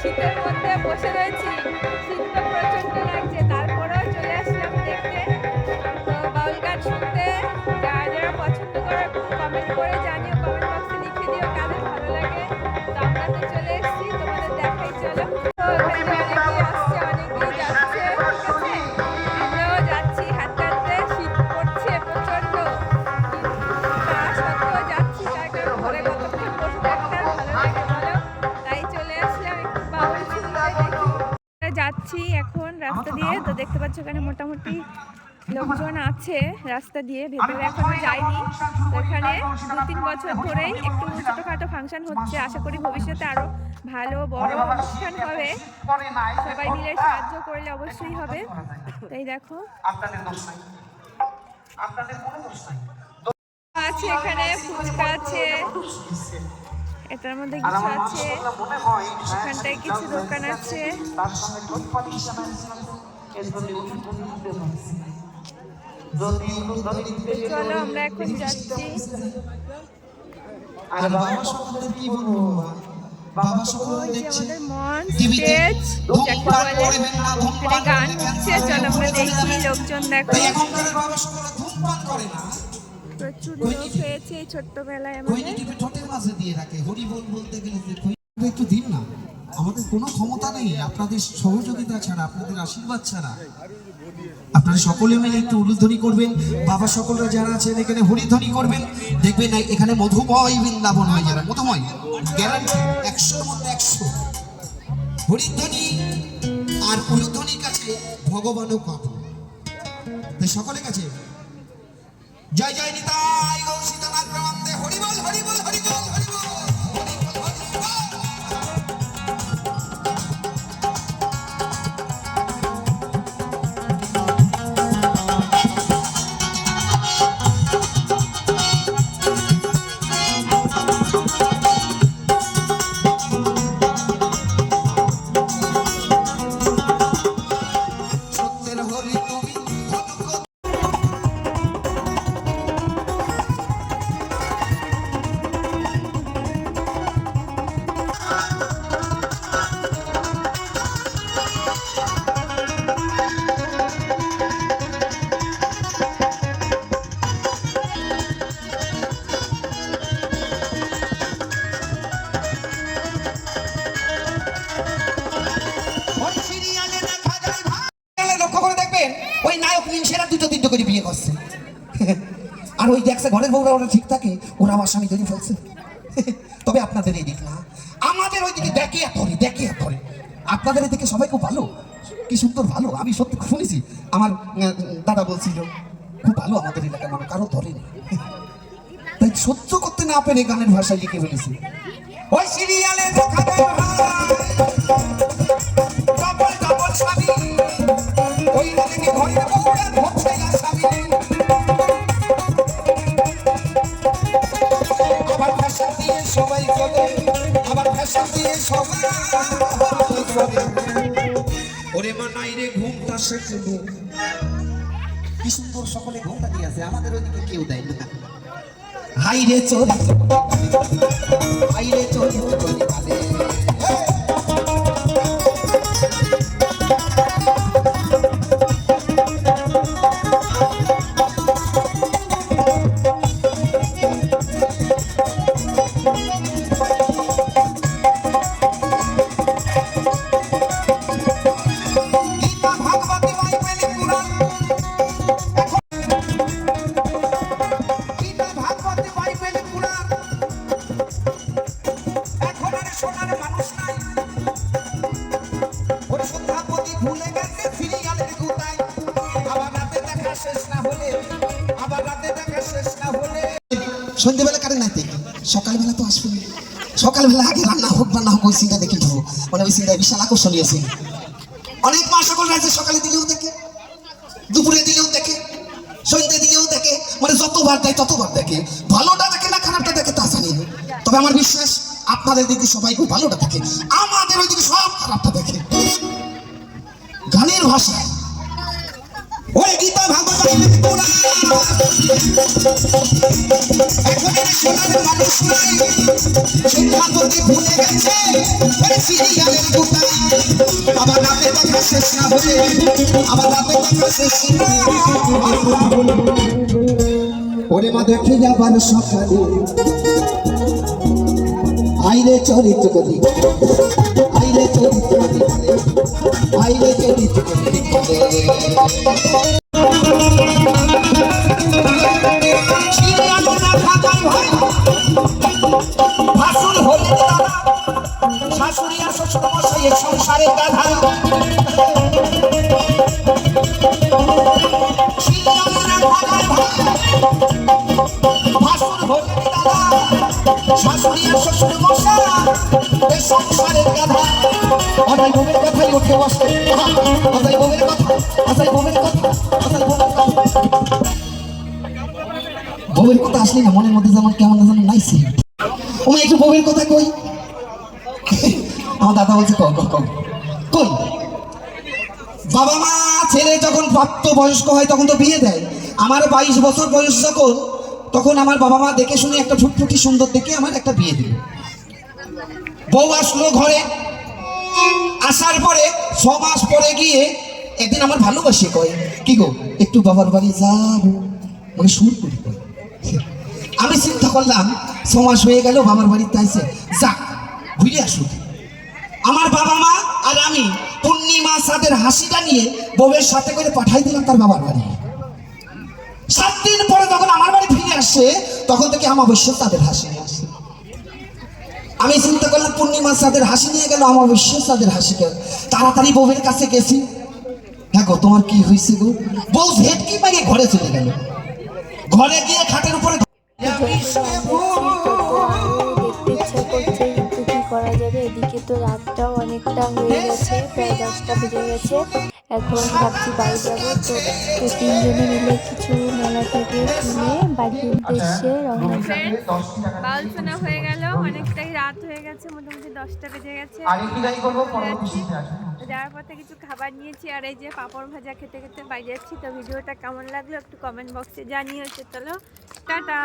শীতের মধ্যে বসে রয়েছি। যাচ্ছি এখন রাস্তা দিয়ে। তো দেখতে পাচ্ছ এখানে মোটামুটি লোকজন আছে রাস্তা দিয়ে ভেতরে এখনও যায়নি তো এখানে দু তিন বছর ধরেই একটু ছোটোখাটো ফাংশন হচ্ছে। আশা করি ভবিষ্যতে আরও ভালো বড় অনুষ্ঠান হবে। সবাই মিলে সাহায্য করলে অবশ্যই হবে। তাই দেখো। আছে এখানে ফুচকা আছে। এটার মধ্যে কিছু আছে। হয় এখানটায় কিছু দোকান আছে। চলো আমরা এখন যাচ্ছি। আর বাবা সম্বন্ধে কি বলব? বাবা? বাবা সম্বন্ধে দেখছি। টিভিতে স্টেজ। যাকে ধূমপান করবেন না, ধূমপান গান হচ্ছে। চলো আমরা দেখি লোকজন দেখো। তাই বাবা সকলে ধূমপান করে না। আপনারা সকলে মিলে একটু উলুধ্বনি করবেন। বাবা সকলরা যারা আছেন এখানে হরিধ্বনি করবেন। দেখবেন এখানে মধুময় বৃন্দাবন হয়ে যাবে মধুময় গ্যারান্টি একশোর মধ্যে একশো। হরিধ্বনি আর উলুধ্বনির কাছে ভগবানও কত সকলের কাছে জয় জয় নিতাই গৌ আর ওই দেখছে ঘরের বউরা ওরা ঠিক থাকে, ওরা আমার স্বামী ধরে ফেলছে। তবে আপনাদের এই দিক না। আমাদের ওই দিকে দেখে ধরে দেখে ধরে। আপনাদের এদিকে সবাই খুব ভালো। কি সুন্দর ভালো, আমি সত্যি শুনেছি। আমার দাদা বলছিল, খুব ভালো আমাদের এলাকার মানুষ, কারও ধরে ধরেনি তাই সহ্য করতে না পেরে গানের ভাষায় লিখে ফেলেছি। ওই সিরিয়ালে দেখা ঘুমটা শেখবো কি সুন্দর সকলে ঘুমটা দিয়েছে আমাদের ওইদিকে কেউ দেয় না। হাই রে চলে হাই রে চলে সন্ধ্যেবেলা কারেন্ট নাই দেখি সকালবেলা তো আসবে। সকালবেলা আগে রান্না হোক বা না হোক, ওই সিনটা দেখে দেবো মানে ওই সিনটা বিশাল আকর্ষণীয় সিন। অনেক মা সকল রাজ্যে সকালে দিলেও দেখে, দুপুরে দিলেও দেখে, সন্ধ্যে দিলেও দেখে মানে যতবার দেয় ততবার দেখে। ভালোটা দেখে না, খারাপটা দেখে তা জানি। তবে আমার বিশ্বাস, আপনাদের দিকে সবাই খুব ভালোটা দেখে। আমাদের ওইদিকে সব খারাপটা দেখে। গানের ভাষায়। ওরে গীতা ভাগবত ওরে মা দেখে যাবার সকালে। আইলে চরিত্র করি আইলে চরিত্র করি আইলে চরিত্র করি এই কথা বউয়ের কথা আসলে না, মনের মধ্যে যেমন কেমন যেন নাইছে। ও একটু বউয়ের কথা কই। আমার দাদা বলছে, কম কম কই বাবা মা, ছেলে যখন প্রাপ্ত বয়স্ক হয়, তখন তো বিয়ে দেয়। আমার বাইশ বছর বয়স যখন, তখন আমার বাবা মা দেখে শুনে একটা ফুটফুটি সুন্দর দেখে আমার একটা বিয়ে দিল। বউ আসলো ঘরে। আসার পরে ছ মাস পরে গিয়ে একদিন আমার ভালোবাসে কয়, কি গো, একটু বাবার বাড়ি যাব? মানে সুর করি। আমি চিন্তা করলাম, ছ মাস হয়ে গেল, বাবার বাড়িতে আইসে যাক ঘুরে আসুক। আমি পূর্ণিমা সাদের হাসিটা নিয়ে বউয়ের সাথে করে পাঠাই দিলাম তার বাবার বাড়ি। সাত দিন পরে যখন আমার বাড়ি ফিরে আসে, তখন থেকে অমাবস্যা তাদের হাসি নিয়ে আসে। আমি চিন্তা করলাম পূর্ণিমা সাদের হাসি নিয়ে গেল, অমাবস্যা তাদের হাসি গেল তাড়াতাড়ি বউয়ের কাছে গেছি। হ্যাঁ গো, তোমার কি হয়েছে গো? বউ ভেটকি মারিয়ে ঘরে চলে গেল। ঘরে গিয়ে খাটের উপরে তো রাতটাও অনেকটা হয়ে গেছে প্রায় দশটা বেজে গেছে। এখন ভাবছি বাড়ি যাব। তো তিনজনে মিলে কিছু মেলা থেকে কিনে বাড়ির উদ্দেশ্যে রওনা দেবো ফ্রেন্ডস হয়ে গেল। অনেকটাই রাত হয়ে গেছে মোটামুটি দশটা বেজে গেছে। যাওয়ার পথে কিছু খাবার নিয়েছি আর এই যে পাঁপড় ভাজা খেতে খেতে বাইরে যাচ্ছি। তো ভিডিওটা কেমন লাগল একটু কমেন্ট বক্সে জানিয়েছে চলো। টাটা।